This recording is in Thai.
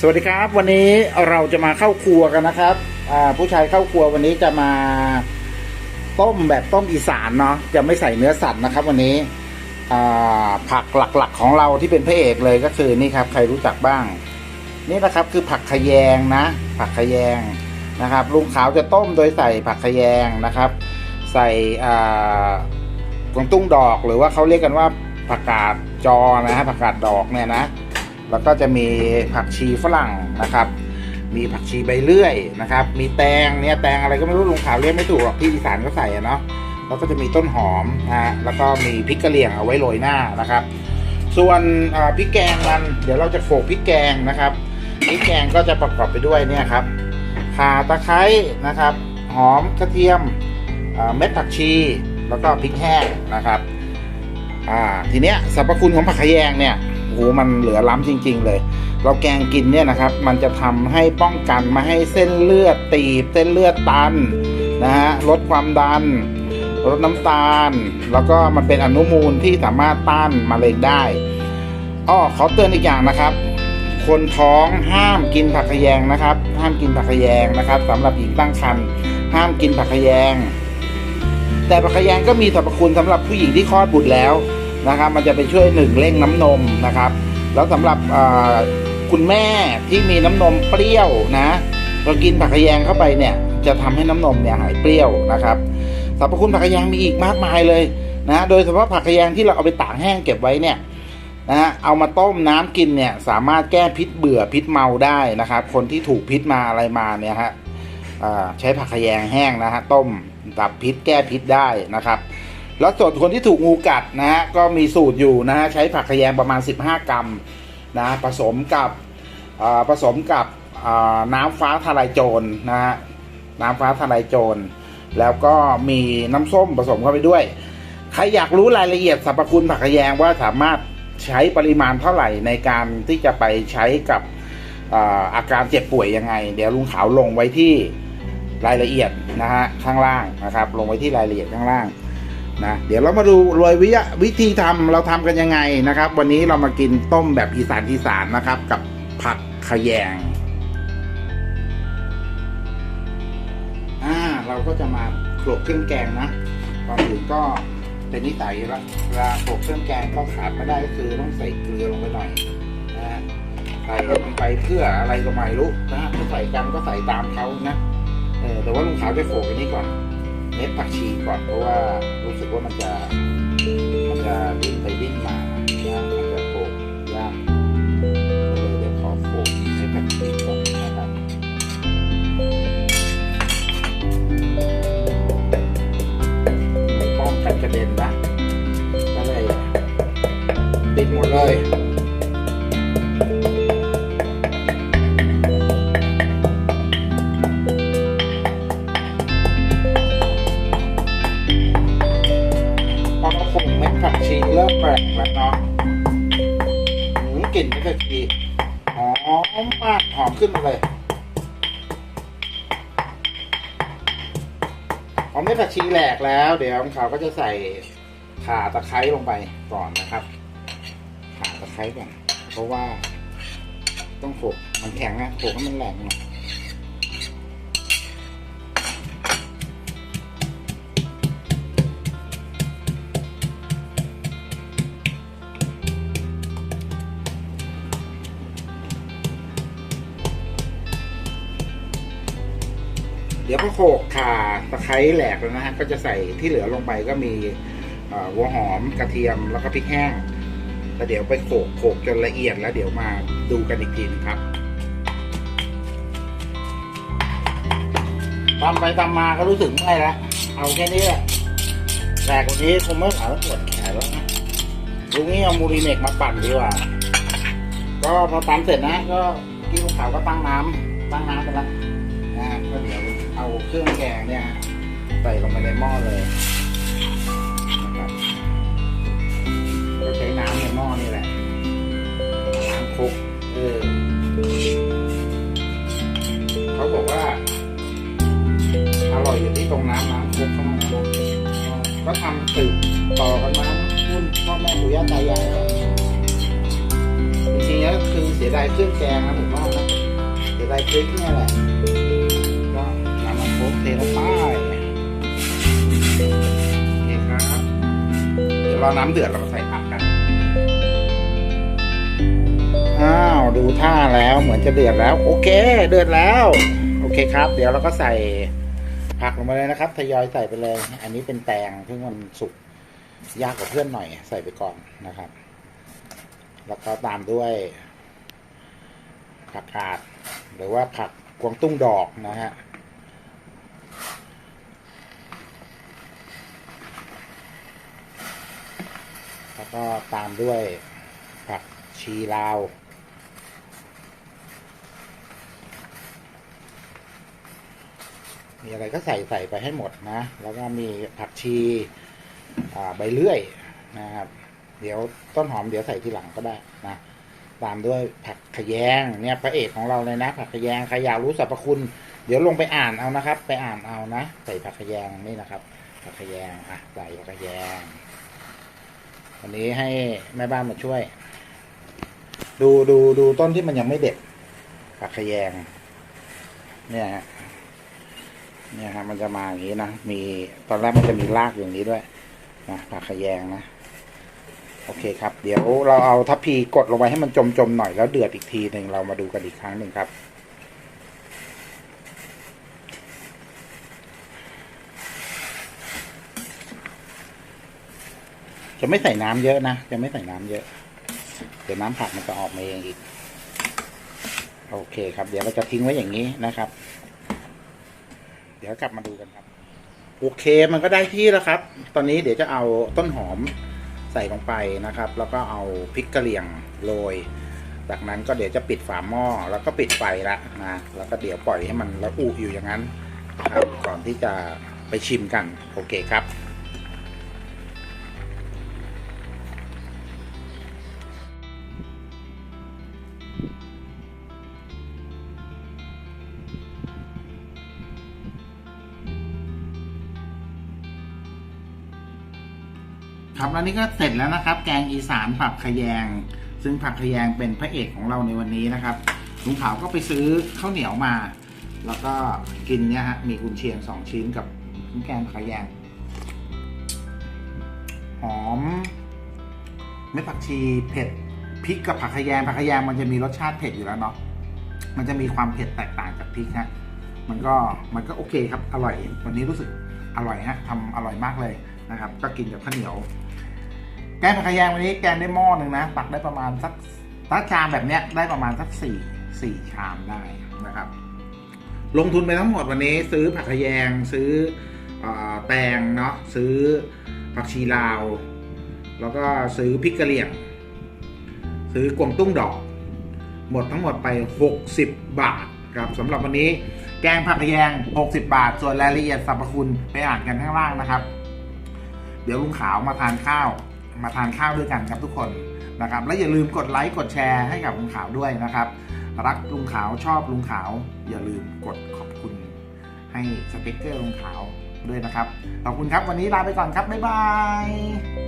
สวัสดีครับวันนี้เราจะมาเข้าครัวกันนะครับผู้ชายเข้าครัววันนี้จะมาต้มแบบต้มอีสานเนาะจะไม่ใส่เนื้อสัตว์นะครับ วันนี้ผักหลักๆของเราที่เป็นพระเอกเลยก็คือนี่ครับใครรู้จักบ้าง นี่นะครับคือผักขะแยงนะ ผักขะแยงนะครับลุงขาวจะต้มโดยใส่ผักขะแยงนะครับ ใส่กวงตุ้งดอกหรือว่าเขาเรียกกันว่าผักกาดจอนะฮะผักกาดดอกเนี่ยนะ แล้วก็จะมีผักชีฝรั่งนะครับ มีผักชีใบเลื่อยนะครับ มีแตงเนี่ยแตงอะไรก็ไม่รู้ลุงขาวเรียกไม่ถูกหรอกที่อีสานก็ใส่อะเนาะแล้วก็จะมีต้นหอมนะฮะแล้วก็มีพริกกะเหรี่ยงเอาไว้โรยหน้านะครับ ส่วนพริกแกงมันเดี๋ยวเราจะโขลกพริกแกงนะครับพริกแกงก็จะประกอบไปด้วยเนี่ยครับข่าตะไคร้นะครับ หอมกระเทียมเม็ดผักชี แล้วก็พริกแห้งนะครับอ่าทีเนี้ยสรรพคุณของผักขยงเนี่ย โหมันเหลือล้ำจริง ๆ เลย เราแกงกินเนี่ยนะครับ มันจะทำให้ป้องกันไมาให้เส้นเลือดตีบ เส้นเลือดตันนะฮะลดความดันลดน้ำตาล แล้วก็มันเป็นอนุมูลที่สามารถต้านมะเร็งได้อ้อขอเตือนอีกอย่างนะครับ คนท้องห้ามกินผักขะแยงนะครับ ห้ามกินผักขะแยงนะครับสำหรับหญิงตั้งครรภ์ห้ามกินผักขะแยงแต่ผักขะแยงก็มีสรรพคุณสำหรับผู้หญิงที่คลอดบุตรแล้ว นะครับ มันจะไปช่วยหนึ่งเร่งน้ำนมนะครับ แล้วสำหรับคุณแม่ที่มีน้ำนมเปรี้ยวนะเรากินผักขะแยงเข้าไปเนี่ย จะทำให้น้ำนมเนี่ยหายเปรี้ยวนะครับสรรพคุณผักขะแยงมีอีกมากมายเลยนะโดยเฉพาะผักขะแยงที่เราเอาไปตากแห้งเก็บไว้เนี่ยนะเอามาต้มน้ำกินเนี่ยสามารถแก้พิษเบื่อพิษเมาได้นะครับ คนที่ถูกพิษมาอะไรมาเนี่ยฮะใช้ผักขะแยงแห้งนะฮะต้มดับพิษแก้พิษได้นะครับ แล้วส่วนคนที่ถูกงูกัดนะฮะก็มีสูตรอยู่นะฮะใช้ผักขยงประมาณ 15 กรัมนะผสมกับผสมกับน้ำฟ้าทลายโจรนะฮะน้ำฟ้าทลายโจร แล้วก็มีน้ำส้มผสมเข้าไปด้วย ใครอยากรู้รายละเอียดสรรพคุณผักขยงว่าสามารถใช้ปริมาณเท่าไหร่ในการที่จะไปใช้กับอาการเจ็บป่วยยังไง เดี๋ยวลุงขาวลงไว้ที่รายละเอียดนะฮะข้างล่างนะครับ ลงไว้ที่รายละเอียดข้างล่าง นะเดี๋ยวเรามาดูรวยวิวิธีทำเราทำกันยังไงนะครับ วันนี้เรามากินต้มแบบอีสานอีสานนะครับ กับผักขยงอ่าเราก็จะมาโขลกเครื่องแกงนะก่อนอื่นก็เป็นนิสัยแล้วเวลาโขลกเครื่องแกงก็ขาดไม่ได้ก็คือต้องใส่เกลือลงไปหน่อยนะใส่ลงไปเพื่ออะไรก็ไม่รู้นะฮะถ้าใส่กันก็ใส่ตามเขานะเออแต่ว่าลุงขาวจะโขลกอันนี้ก่อน เม็ดผักชีก่อนเพราะว่ารู้สึกว่ามันจะมันจะดิ้นไปดิ้นมานะมันจะโขกยากก็เลยเดี๋ยวขอโขกเม็ดผักชีก่อนนะครับป้องกันกระเด็นนะก็เลยติดหมดเลยีเริ่มแปลกแล้วเนาะหืมกลิ่นเม็ดผักชีหอมมากหอมขึ้นมาเลยพอเม็ดผักชีแหลกแล้ว เดี๋ยวเขาก็จะใส่ข่าตะไคร้ลงไปก่อนนะครับข่าตะไคร้ก่อนเพราะว่าต้องโขกมันแข็งนะโขกให้มันแหลกหน่อย เดี๋ยวพอโขกข่าตะไคร้แหลกแล้วนะฮะก็จะใส่ที่เหลือลงไปก็มีหัวหอมกระเทียมแล้วก็พริกแห้งแล้วเดี๋ยวไปโขกโขกจนละเอียดแล้วเดี๋ยวมาดูกันอีกทีนึงครับตามไปตามาก็รู้สึกไม่แล้วเอาแค่นี้แหละแหลกกว่านี้คงไม่ผ่าแล้วปวดแขนแล้วนะลุงนี้เอามูริเมกมาปั่นดีกว่า ก็พอปั่นเสร็จนะ ก็กินลูกขาวก็ตั้งน้ำตั้งน้ำไปแล้วนะฮะก็เดี๋ยว เอาเครื่องแกงเนี่ยใส่ลงไปในหม้อเลยนะครับก็ใช้น้ำในหม้อนี่แหละน้ำคลุกเออเขาบอกว่าอร่อยอยู่ที่ตรงน้ำน้ำคลุกเข้ามาก็ทำสืบต่อกันมารุ่นพ่อแม่ปู่ย่าตายายจริงๆแล้วคือเสียดายเครื่องแกงนะผมว่านะเสียดายพริกเนี่ยแหละ อน้ำเดือดเราก็ใส่ผักกัน อ้าวดูท่าแล้วเหมือนจะเดือดแล้ว โอเค เดือดแล้ว โอเคครับ เดี๋ยวเราก็ใส่ผักลงมาเลยนะครับทยอยใส่ไปเลย อันนี้เป็นแตงเพิ่งมันสุกยากกว่าเพื่อนหน่อย ใส่ไปก่อนนะครับ แล้วก็ตามด้วยผักกาดหรือว่าผักกวางตุ้งดอกนะฮะ แล้วก็ตามด้วยผักชีลาว มีอะไรก็ใส่ใส่ไปให้หมดนะ แล้วก็มีผักชีใบเลื่อยนะครับ เดี๋ยวต้นหอมเดี๋ยวใส่ทีหลังก็ได้นะตามด้วยผักขยงเนี่ยพระเอกของเราเลยนะผักขยงใครอยากรู้สรรพคุณ เดี๋ยวลงไปอ่านเอานะครับ ไปอ่านเอานะ ใส่ผักขยงนี่นะครับผักขยงอะใส่ผักขยง วันนี้ให้แม่บ้านมาช่วย ดูดูดูต้นที่มันยังไม่เด็ดผักขยง เนี่ยฮะเนี่ยครับมันจะมาอย่างนี้นะมีตอนแรกมันจะมีรากอย่างนี้ด้วยนะผักขยงนะโอเคครับ เดี๋ยวเราเอาทัพพีกดลงไปให้มันจมๆหน่อยแล้วเดือดอีกทีหนึ่งเรามาดูกันอีกครั้งหนึ่งครับ จะไม่ใส่น้ำเยอะนะ จะไม่ใส่น้ำเยอะ เดี๋ยวน้ำผักมันจะออกมาเองอีก โอเคครับ เดี๋ยวเราจะทิ้งไว้อย่างนี้นะครับ เดี๋ยวกลับมาดูกันครับ โอเคมันก็ได้ที่แล้วครับ ตอนนี้เดี๋ยวจะเอาต้นหอมใส่ลงไปนะครับ แล้วก็เอาพริกกระเหรี่ยงโรย จากนั้นก็เดี๋ยวจะปิดฝาหม้อแล้วก็ปิดไฟละนะ แล้วก็เดี๋ยวปล่อยให้มันละอุอยู่อย่างนั้นครับก่อนที่จะไปชิมกัน โอเคครับ ครับแล้วนี่ก็เสร็จแล้วนะครับ แกงอีสานผักขยง ซึ่งผักขยงเป็นพระเอกของเราในวันนี้นะครับลุงขาวก็ไปซื้อข้าวเหนียวมา แล้วก็กินเนี่ยฮะมีกุนเชียงสองชิ้นกับแกงผักขยงหอมเม็ดผักชีเผ็ดพริกกับผักขยงผักขยงมันจะมีรสชาติเผ็ดอยู่แล้วเนาะมันจะมีความเผ็ดแตกต่างจากพริกฮะมันก็มันก็โอเคครับอร่อยวันนี้รู้สึกอร่อยฮะทำอร่อยมากเลยนะครับ ก็กินกับข้าวเหนียว แกงผักขยงวันนี้แกงได้หม้อหนึ่งนะตักได้ประมาณสักถ้าชามแบบเนี้ยได้ประมาณสักสี่สี่ชามได้นะครับ ลงทุนไปทั้งหมดวันนี้ ซื้อผักขยงซื้ออแตงเนาะซื้อผักชีลาว แล้วก็ซื้อพริกกะเหรี่ยง ซื้อกวงตุ้งดอก หมดทั้งหมดไป 60 บาทครับสำหรับวันนี้แกงผักขยง 60 บาท ส่วนรายละเอียดสรรพคุณไปอ่านกันข้างล่างนะครับ เดี๋ยวลุงขาวมาทานข้าว มาทานข้าวด้วยกันครับทุกคนนะครับ และอย่าลืมกดไลค์กดแชร์ให้กับลุงขาวด้วยนะครับ รักลุงขาวชอบลุงขาว อย่าลืมกดขอบคุณ ให้สติกเกอร์ลุงขาวด้วยนะครับ ขอบคุณครับวันนี้ลาไปก่อนครับบ๊ายบาย